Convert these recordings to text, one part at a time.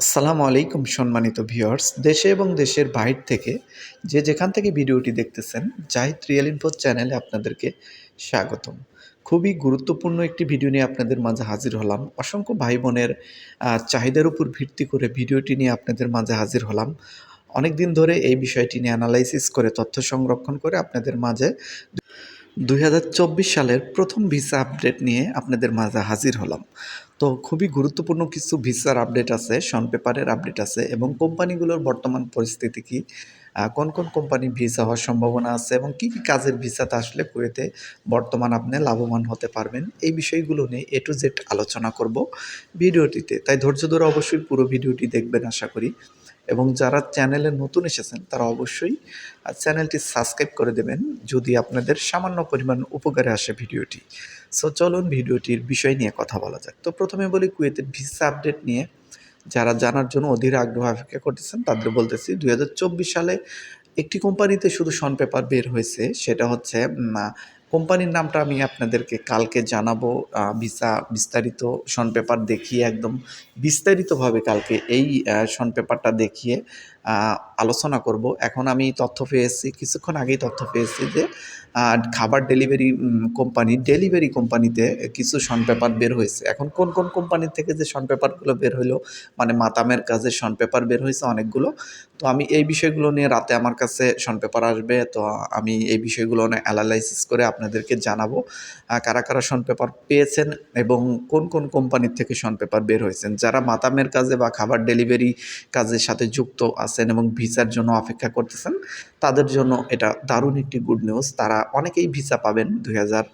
আসসালামু আলাইকুম সম্মানিত ভিউয়ার্স, দেশে এবং দেশের বাইর থেকে যে যেখান থেকে ভিডিওটি দেখতেছেন, জাহিদ রিয়েল ইনফো চ্যানেলে আপনাদেরকে স্বাগতম। খুবই গুরুত্বপূর্ণ একটি ভিডিও নিয়ে আপনাদের মাঝে হাজির হলাম। অসংখ্য ভাই বোনের চাহিদার উপর ভিত্তি করে ভিডিওটি নিয়ে আপনাদের মাঝে হাজির হলাম। অনেক দিন ধরে এই বিষয়টি নিয়ে অ্যানালাইসিস করে, তথ্য সংরক্ষণ করে আপনাদের মাঝে দু হাজার চব্বিশ সালের প্রথম ভিসা আপডেট নিয়ে আপনাদের মাঝে হাজির হলাম। তো খুবই গুরুত্বপূর্ণ কিছু ভিসার আপডেট আছে, শন পেপারের আপডেট আছে এবং কোম্পানিগুলোর বর্তমান পরিস্থিতি কি? কোন কোন কোম্পানি ভিসা হওয়ার সম্ভাবনা আছে এবং কী কী কাজের ভিসাতে আসলে কুয়েতে বর্তমান আপনি লাভবান হতে পারবেন? এই বিষয়গুলো নিয়ে এ টু জেড আলোচনা করব ভিডিওটিতে। তাই ধৈর্য ধরে অবশ্যই পুরো ভিডিওটি দেখবেন, আশা করি। এবং যারা চ্যানেলে নতুন এসেছেন, তারা অবশ্যই চ্যানেলটি সাবস্ক্রাইব করে দেবেন যদি আপনাদের সামান্য পরিমাণ উপকারে আসে ভিডিওটি। সো চলুন ভিডিওটির বিষয় নিয়ে কথা বলা যাক। তো প্রথমে বলি কুয়েতের ভিসা আপডেট নিয়ে। যারা জানার জন্য অধীর আগ্রহ অপেক্ষা করতেছেন, তাদের বলতেছি দু হাজার চব্বিশ সালে একটি কোম্পানিতে শুধু শন পেপার বের হয়েছে, সেটা হচ্ছে কোম্পানির নামটা আমি আপনাদেরকে কালকে জানাব ভিসা বিস্তারিত শন পেপার দেখিয়ে, একদম বিস্তারিতভাবে কালকে এই শন পেপারটা দেখিয়ে আলোচনা করব। এখন আমি তথ্য পেয়েছি, কিছুক্ষণ আগেই তথ্য পেয়েছি যে খাবার ডেলিভারি কোম্পানি, ডেলিভারি কোম্পানিতে কিছু শন পেপার বের হয়েছে। এখন কোন কোন কোম্পানি থেকে যে শন পেপারগুলো বের হইল মানে মাতামের কাজে শন পেপার বের হয়েছে অনেকগুলো। তো আমি এই বিষয়গুলো নিয়ে রাতে আমার কাছে শন পেপার আসবে, তো আমি এই বিষয়গুলো নিয়ে অ্যানালাইসিস করে আপনাদেরকে জানাব কারা কারা শন পেপার পেয়েছেন এবং কোন কোন কোম্পানির থেকে শন পেপার বের হয়েছেন। যারা মাতামের কাজে বা খাবার ডেলিভারি কাজের সাথে যুক্ত আছেন এবং ভিসার জন্য অপেক্ষা করতেছেন, তাদের জন্য এটা দারুণ একটি গুড নিউজ তারা অনেকেই ভিসা পাবেন দুই হাজার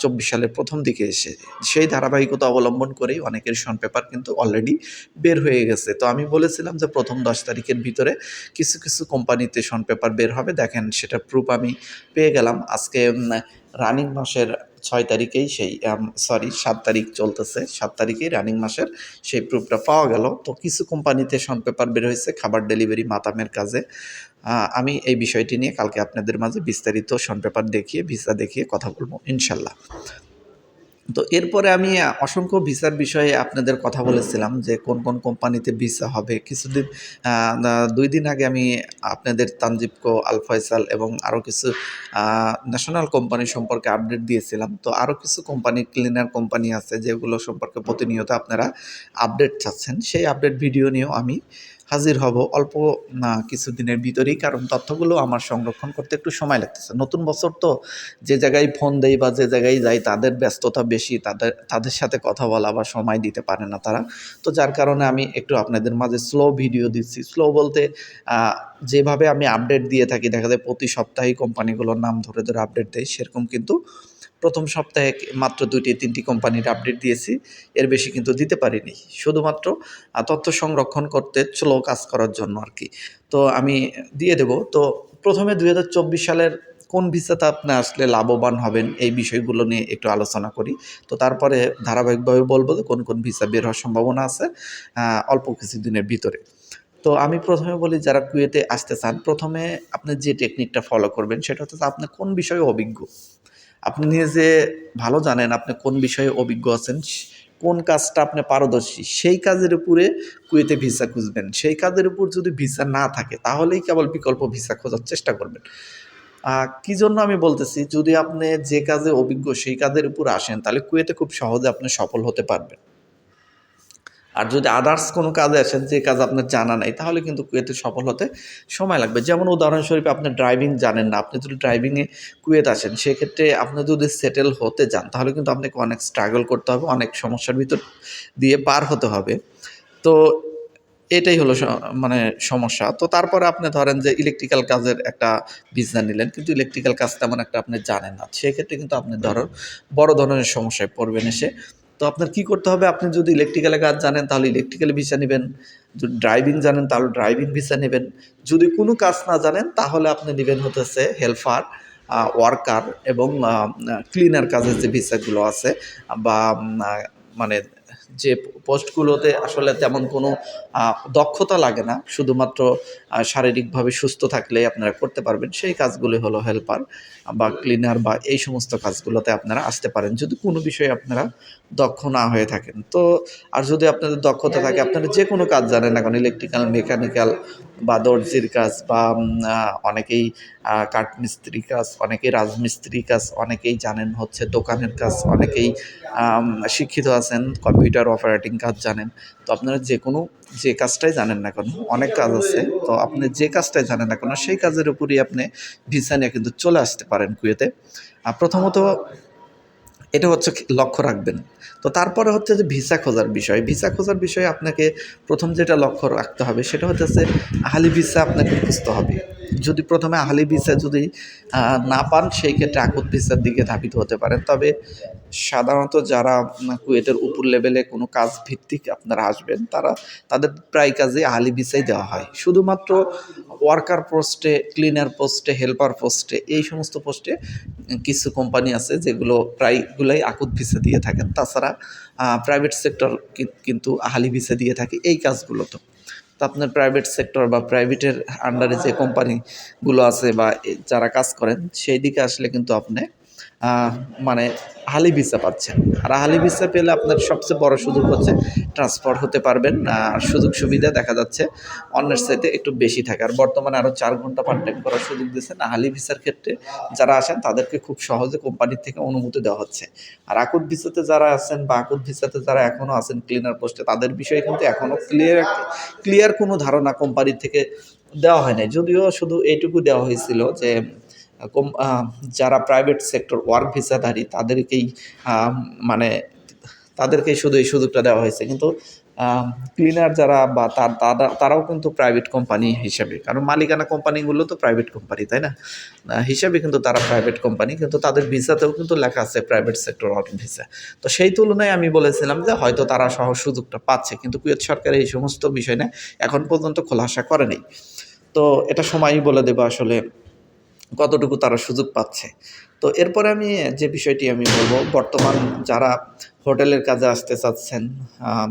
চব্বিশ সালের প্রথম দিকে এসে। সেই ধারাবাহিকতা অবলম্বন করেই অনেকের শন পেপার কিন্তু অলরেডি বের হয়ে গেছে। তো আমি বলেছিলাম যে প্রথম দশ তারিখের ভিতরে কিছু কিছু কোম্পানিতে শন পেপার বের হবে। দেখেন সেটা প্রুফ আমি পেয়ে গেলাম। আজকে রানিং মাসের ছয় তারিখেই সেই সরি সাত তারিখ চলতেছে। সাত তারিখেই রানিং মাসের সেই প্রুফটা পাওয়া গেল। তো কিছু কোম্পানিতে শন পেপার বের হয়েছে, খাবার ডেলিভারি মাতামের কাজে। আমি এই বিষয়টি নিয়ে কালকে আপনাদের মাঝে বিস্তারিত শন পেপার দেখিয়ে ভিসা দেখিয়ে কথা বলব, ইনশাল্লাহ। তো এরপরে আমি অসংখ্য ভিসার বিষয়ে আপনাদের কথা বলেছিলাম যে কোন কোন কোম্পানিতে ভিসা হবে। কিছুদিন দুই দিন আগে আমি আপনাদের তানজিবকো আল ফয়সাল এবং আরও কিছু ন্যাশনাল কোম্পানি সম্পর্কে আপডেট দিয়েছিলাম। তো আরও কিছু কোম্পানি ক্লিনার কোম্পানি আছে যেগুলো সম্পর্কে প্রতিনিয়ত আপনারা আপডেট চাচ্ছেন। সেই আপডেট ভিডিও নিয়েও আমি হাজির হব অল্প, না, কিছুদিনের ভিতরেই, কারণ তথ্যগুলো আমার সংরক্ষণ করতে একটু সময় লাগতেছে। নতুন বছর তো যে জায়গায় ফোন দেই বা যে জায়গায় যাই, তাদের ব্যস্ততা বেশি, তাদের তাদের সাথে কথা বলা বা সময় দিতে পারে না তারা। তো যার কারণে আমি একটু আপনাদের মাঝে স্লো ভিডিও দিচ্ছি। স্লো বলতে যেভাবে আমি আপডেট দিয়ে থাকি, দেখা যায় প্রতি সপ্তাহে কোম্পানিগুলোর নাম ধরে ধরে আপডেট দেয় সেরকম কিন্তু প্রথম সপ্তাহে মাত্র দুইটি, তিনটি কোম্পানির আপডেট দিয়েছি। এর বেশি কিন্তু দিতে পারিনি। শুধুমাত্র তথ্য সংরক্ষণ করতে স্লো কাজ করার জন্য আর কি তো আমি দিয়ে দেব। তো প্রথমে দু হাজার চব্বিশ সালের কোন ভিসাতে আপনি আসলে লাভবান হবেন এই বিষয়গুলো নিয়ে একটু আলোচনা করি। তো তারপরে ধারাবাহিকভাবে বলব যে কোন কোন ভিসা বের হওয়ার সম্ভাবনা আছে অল্প কিছুদিনের ভিতরে। তো আমি প্রথমে বলি, যারা কুয়েতে আসতে চান, প্রথমে আপনি যে টেকনিকটা ফলো করবেন, সেটা হচ্ছে আপনি কোন বিষয়ে অভিজ্ঞ? আপনি নিজে ভালো জানেন আপনি কোন বিষয়ে অভিজ্ঞ আছেন, কোন কাজটা আপনি পারদর্শী, সেই কাজের উপরে কুয়েতে ভিসা খুঁজবেন। সেই কাজের উপর যদি ভিসা না থাকে, তাহলেই কেবল বিকল্প ভিসা খোঁজার চেষ্টা করবেন। কি জন্য আমি বলতেছি, যদি আপনি যে কাজে অভিজ্ঞ, সেই কাজের উপর আসেন, তাহলে কুয়েতে খুব সহজে আপনি সফল হতে পারবেন। আর যদি আদার্স কোনো কাজে আসেন, যে কাজ আপনার জানা নাই, তাহলে কিন্তু কুয়েতে সফল হতে সময় লাগবে। যেমন উদাহরণস্বরূপ, আপনি ড্রাইভিং জানেন না। আপনি যদি ড্রাইভিংয়ে কুয়েত আসেন, সেক্ষেত্রে আপনি যদি সেটেল হতে যান, তাহলে কিন্তু আপনাকে অনেক স্ট্রাগল করতে হবে, অনেক সমস্যার ভিতর দিয়ে পার হতে হবে। তো এটাই হলো মানে সমস্যা। তো তারপরে আপনি ধরেন যে ইলেকট্রিক্যাল কাজের একটা ভিসা নিলেন, কিন্তু ইলেকট্রিক্যাল কাজ তেমন একটা আপনি জানেন না। সেক্ষেত্রে কিন্তু আপনি ধরো বড় ধরনের সমস্যায় পড়বেন এসে। তো আপনার কি করতে হবে? আপনি যদি ইলেকট্রিক্যালে কাজ জানেন, তাহলে ইলেকট্রিক্যাল ভিসা নেবেন। যদি ড্রাইভিং জানেন, তাহলে ড্রাইভিং ভিসা নেবেন। যদি কোনো কাজ না জানেন, তাহলে আপনি নেবেন হতেছে হেল্পার ওয়ার্কার এবং ক্লিনার কাজের যে ভিসাগুলো আছে, বা মানে যে পোস্টগুলোতে আসলে তেমন কোনো দক্ষতা লাগে না। শুধুমাত্র শারীরিকভাবে সুস্থ থাকলে আপনারা করতে পারবেন। সেই কাজগুলি হলো হেল্পার বা ক্লিনার বা এই সমস্ত কাজগুলোতে আপনারা আসতে পারেন। যদি কোনো বিষয়ে আপনারা দক্ষ না হয়ে থাকেন। তো, আর যদি আপনাদের দক্ষতা থাকে, আপনারা যে কোনো কাজ জানেন এখন ইলেকট্রিক্যাল মেকানিক্যাল বা দর্জির কাজ বা অনেকেই কাঠমিস্ত্রি কাজ, অনেকেই রাজমিস্ত্রি কাজ, অনেকেই জানেন হচ্ছে দোকানের কাজ, অনেকেই শিক্ষিত আছেন, কম্পিউটার অপারেটিং কাজ জানেন। তো আপনারা যে কোনো যে কাজটাই জানেন না কেন, অনেক কাজ আছে, তো আপনি যে কাজটাই জানেন না কেন, সেই কাজের উপরই আপনি ভিসা নিয়ে কিন্তু চলে আসতে পারেন কুয়েতে। আর প্রথমত এটা হচ্ছে লক্ষ্য রাখবেন। তো তারপরে হচ্ছে যে ভিসা খোঁজার বিষয়। ভিসা খোঁজার বিষয়ে আপনাকে প্রথম যেটা লক্ষ্য রাখতে হবে, সেটা হচ্ছে আহালি ভিসা আপনাকে খুঁজতে হবে। যদি প্রথমে আহালি ভিসা যদি না পান সেই ক্ষেত্রে আকুত ভিসার দিকে ধাবিত হতে পারেন। তবে সাধারণত যারা উম, কুয়েতের উপর লেভেলে কোনো কাজ ভিত্তিক আপনারা আসবেন তারা তাদের প্রায় কাজে আহালি ভিসাই দেওয়া হয়। শুধুমাত্র ওয়ার্কার পোস্টে ক্লিনার পোস্টে হেল্পার পোস্টে এই সমস্ত পোস্টে কিছু কোম্পানি আছে যেগুলো প্রায়গুলাই আকুত ভিসা দিয়ে থাকেন। তাছাড়া প্রাইভেট সেক্টর কিন্তু আহালি ভিসা দিয়ে থাকে। এই কাজগুলো তো। আপনার প্রাইভেট সেক্টর বা প্রাইভেটের আন্ডারে যে কোম্পানিগুলো আছে বা যারা কাজ করেন, সেই দিকে আসলে কিন্তু আপনি মানে হালি ভিসা পাচ্ছেন। আর হালি ভিসা পেলে আপনার সবচেয়ে বড় সুযোগ হচ্ছে ট্রান্সফার হতে পারবেন। আর সুযোগ সুবিধা দেখা যাচ্ছে অন্যের সাথে একটু বেশি থাকে। আর বর্তমানে আরও চার ঘণ্টা পার্ট টাইম করার সুযোগ দিচ্ছেন হালি ভিসার ক্ষেত্রে যারা আসেন তাদেরকে খুব সহজে কোম্পানির থেকে অনুমতি দেওয়া হচ্ছে। আর আকুত ভিসাতে যারা আছেন বা আকুত ভিসাতে যারা এখনও আছেন ক্লিনার পোস্টে তাদের বিষয়ে কিন্তু এখনও ক্লিয়ার ক্লিয়ার কোনো ধারণা কোম্পানির থেকে দেওয়া হয় নাই। যদিও শুধু এইটুকু দেওয়া হয়েছিল যে যারা প্রাইভেট সেক্টর ওয়ার্ক ভিসাধারী তাদেরকেই মানে তাদেরকেই শুধু এই সুযোগটা দেওয়া হয়েছে। কিন্তু ক্লিনার যারা বা তার, তারা- তারাও কিন্তু প্রাইভেট কোম্পানি হিসেবে। কারণ মালিকানা কোম্পানিগুলো তো প্রাইভেট কোম্পানি তাই না? হিসাবে কিন্তু তারা প্রাইভেট কোম্পানি কিন্তু তাদের ভিসাতেও কিন্তু লেখা আছে প্রাইভেট সেক্টর ওয়ার্ক ভিসা তো সেই তুলনায় আমি বলেছিলাম যে হয়তো তারা সহ সুযোগটা পাচ্ছে, কিন্তু কুয়েত সরকার এই সমস্ত বিষয় নিয়ে এখন পর্যন্ত খোলাসা করেনি। তো এটা সময়ই বলে দেবে আসলে। কতটুকু তারা সুযোগ পাচ্ছে। তো এরপরে আমি যে বিষয়টি আমি বলব, বর্তমান যারা হোটেলের কাজে আসতে চাচ্ছেন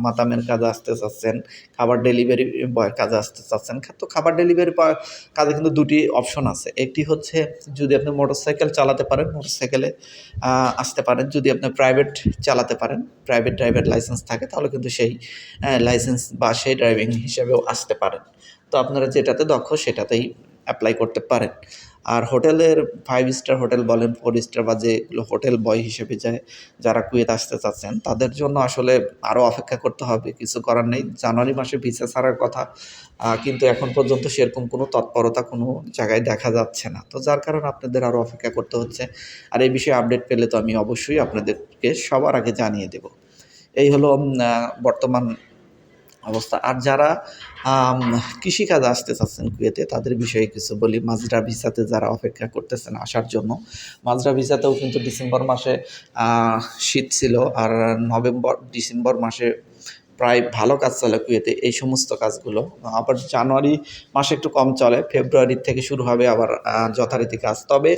মাতামের কাজে আসতে চাচ্ছেন, খাবার ডেলিভারি বয়ের কাজে আসতে চাচ্ছেন, তো খাবার ডেলিভারি কাজে কিন্তু দুটি অপশন আছে। একটি হচ্ছে যদি আপনি মোটরসাইকেল চালাতে পারেন, মোটরসাইকেলে আসতে পারেন। যদি আপনি প্রাইভেট চালাতে পারেন, প্রাইভেট ড্রাইভার লাইসেন্স থাকে, তাহলে কিন্তু সেই লাইসেন্স বা সেই ড্রাইভিং হিসেবেও আসতে পারেন। তো আপনারা যেটাতে দক্ষ সেটাতেই অ্যাপ্লাই করতে পারেন। আর হোটেলের ফাইভ স্টার হোটেল বলেন ফোর স্টার বা যেগুলো হোটেল বয় হিসেবে যায়, যারা কুয়েত আসতে চাচ্ছেন, তাদের জন্য আসলে আরও অপেক্ষা করতে হবে। কিছু করার নেই। জানুয়ারি মাসে ভিসা ছাড়ার কথা কিন্তু এখন পর্যন্ত সেরকম কোনো তৎপরতা কোনো জায়গায় দেখা যাচ্ছে না। তো যার কারণে আপনাদের আরও অপেক্ষা করতে হচ্ছে। আর এই বিষয়ে আপডেট পেলে তো আমি অবশ্যই আপনাদেরকে সবার আগে জানিয়ে দেব। এই হলো বর্তমান অবস্থা। আর যারা কৃষিকাজ আসতে চাচ্ছেন কুয়েতে, তাদের বিষয়ে কিছু বলি। মাজরা ভিসাতে যারা অপেক্ষা করতেছেন আসার জন্য, মাজরা ভিসাতেও কিন্তু ডিসেম্বর মাসে শীত ছিল। আর নভেম্বর, ডিসেম্বর মাসে প্রায় ভালো কাজ চলে কুয়েতে, এই সমস্ত কাজগুলো। আবার জানুয়ারি মাসে একটু কম চলে, ফেব্রুয়ারির থেকে শুরু হবে আবার যথারীতি কাজ। তবে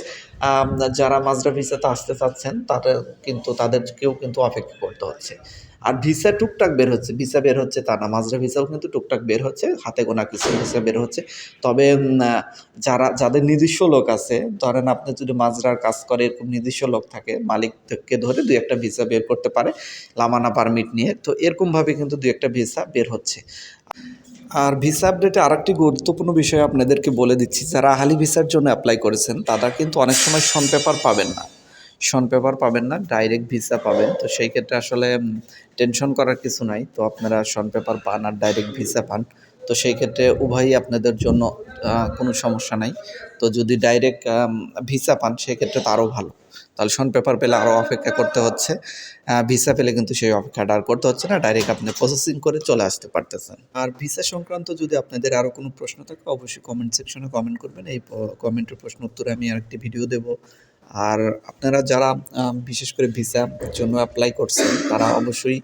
যারা মাজরা ভিসাতে আসতে চাচ্ছেন, তাদের কিন্তু, তাদেরকেও কিন্তু অপেক্ষা করতে হচ্ছে। আর ভিসা টুকটাক বের হচ্ছে, ভিসা বের হচ্ছে তা না মাজরা ভিসাও কিন্তু টুকটাক বের হচ্ছে, হাতে গোনা কিছু ভিসা বের হচ্ছে। তবে যারা, যাদের নিজস্ব লোক আছে, ধরেন আপনি যদি মাজরার কাজ করে, এরকম নিজস্ব লোক থাকে মালিক থেকে ধরে দুই একটা ভিসা বের করতে পারে, লামানা পারমিট নিয়ে। তো এরকমভাবে কিন্তু দুই একটা ভিসা বের হচ্ছে। আর ভিসা আপডেটে আরেকটি গুরুত্বপূর্ণ বিষয় আপনাদেরকে বলে দিচ্ছি, যারা আহালি ভিসার জন্য অ্যাপ্লাই করেছেন, তারা কিন্তু অনেক সময় শন পেপার পাবেন না। শন পেপার পাবেন না ডাইরেক্ট ভিসা পাবেন। তো সেই ক্ষেত্রে আসলে টেনশন করার কিছু নাই। তো আপনারা শন পেপার পান আর ডাইরেক্ট ভিসা পান। তো সেই ক্ষেত্রে উভয়ই আপনাদের জন্য কোনো সমস্যা নাই। তো যদি ডাইরেক্ট ভিসা পান সেক্ষেত্রে তো আরও ভালো। তাহলে শন পেপার পেলে আরও অপেক্ষা করতে হচ্ছে। ভিসা পেলে কিন্তু সেই অপেক্ষাটা আর করতে হচ্ছে না ডাইরেক্ট আপনি প্রসেসিং করে চলে আসতে পারতেছেন। আর ভিসা সংক্রান্ত যদি আপনাদের আরও কোনো প্রশ্ন থাকে, অবশ্যই কমেন্ট সেকশনে কমেন্ট করবেন। এই কমেন্টের প্রশ্ন উত্তরে আমি আরেকটি ভিডিও দেব। আর আপনারা যারা বিশেষ করে ভিসার জন্য অ্যাপ্লাই করছেন, তারা অবশ্যই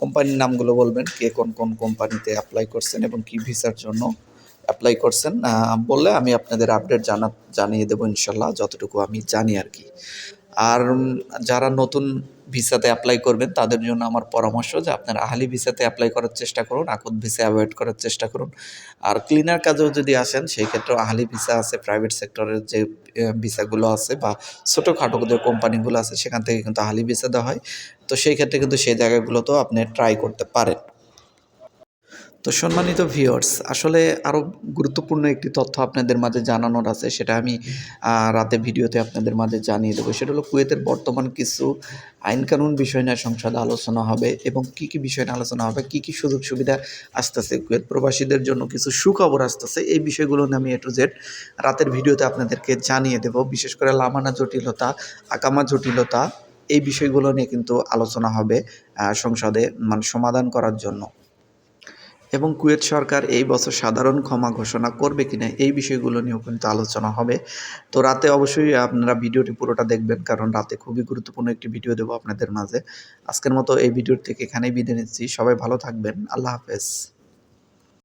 কোম্পানির নামগুলো বলবেন, কে কোন কোন কোম্পানিতে অ্যাপ্লাই করছেন এবং কি ভিসার জন্য অ্যাপ্লাই করছেন বললে আমি আপনাদের আপডেট জানা জানিয়ে দেবো ইনশাল্লাহ, যতটুকু আমি জানি আর কি। আর যারা নতুন ভিসাতে অ্যাপ্লাই করবেন, তাদের জন্য আমার পরামর্শ যে আপনারা আহালি ভিসাতে অ্যাপ্লাই করার চেষ্টা করুন, আকুত ভিসা অ্যাভয়েড করার চেষ্টা করুন। আর ক্লিনার কাজেও যদি আসেন, সেই ক্ষেত্রেও আহালি ভিসা আছে প্রাইভেট সেক্টরের যে ভিসাগুলো আছে বা ছোটোখাটো যে কোম্পানিগুলো আছে, সেখান থেকে কিন্তু আহালি ভিসা দেওয়া হয়। তো সেই ক্ষেত্রে কিন্তু সেই জায়গাগুলোতেও আপনি ট্রাই করতে পারেন। তো সম্মানিত ভিউয়ার্স আসলে আরও গুরুত্বপূর্ণ একটি তথ্য আপনাদের মাঝে জানানোর আছে, সেটা আমি রাতে ভিডিওতে আপনাদের মাঝে জানিয়ে দেবো। সেটা হলো কুয়েতের বর্তমান কিছু আইনকানুন বিষয় নিয়ে সংসদে আলোচনা হবে এবং কি কি বিষয় নিয়ে আলোচনা হবে, কি কি সুযোগ সুবিধা আসতেছে, কুয়েত প্রবাসীদের জন্য কিছু সুখবর আসতেছে, এই বিষয়গুলো নিয়ে আমি এ টু জেড রাতের ভিডিওতে আপনাদেরকে জানিয়ে দেব। বিশেষ করে লামানা জটিলতা, আকামা জটিলতা, এই বিষয়গুলো নিয়ে কিন্তু আলোচনা হবে সংসদে মানে সমাধান করার জন্য। এবং কুয়েত সরকার এই বছর সাধারণ ক্ষমা ঘোষণা করবে কিনা এই বিষয়গুলো নিয়েও কিন্তু আলোচনা হবে। তো রাতে অবশ্যই আপনারা ভিডিওটি পুরোটা দেখবেন, কারণ রাতে খুবই গুরুত্বপূর্ণ একটি ভিডিও দেবো আপনাদের মাঝে। আজকের মতো এই ভিডিওর থেকে এখানেই বিদায় নিচ্ছি। সবাই ভালো থাকবেন। আল্লাহ হাফেজ।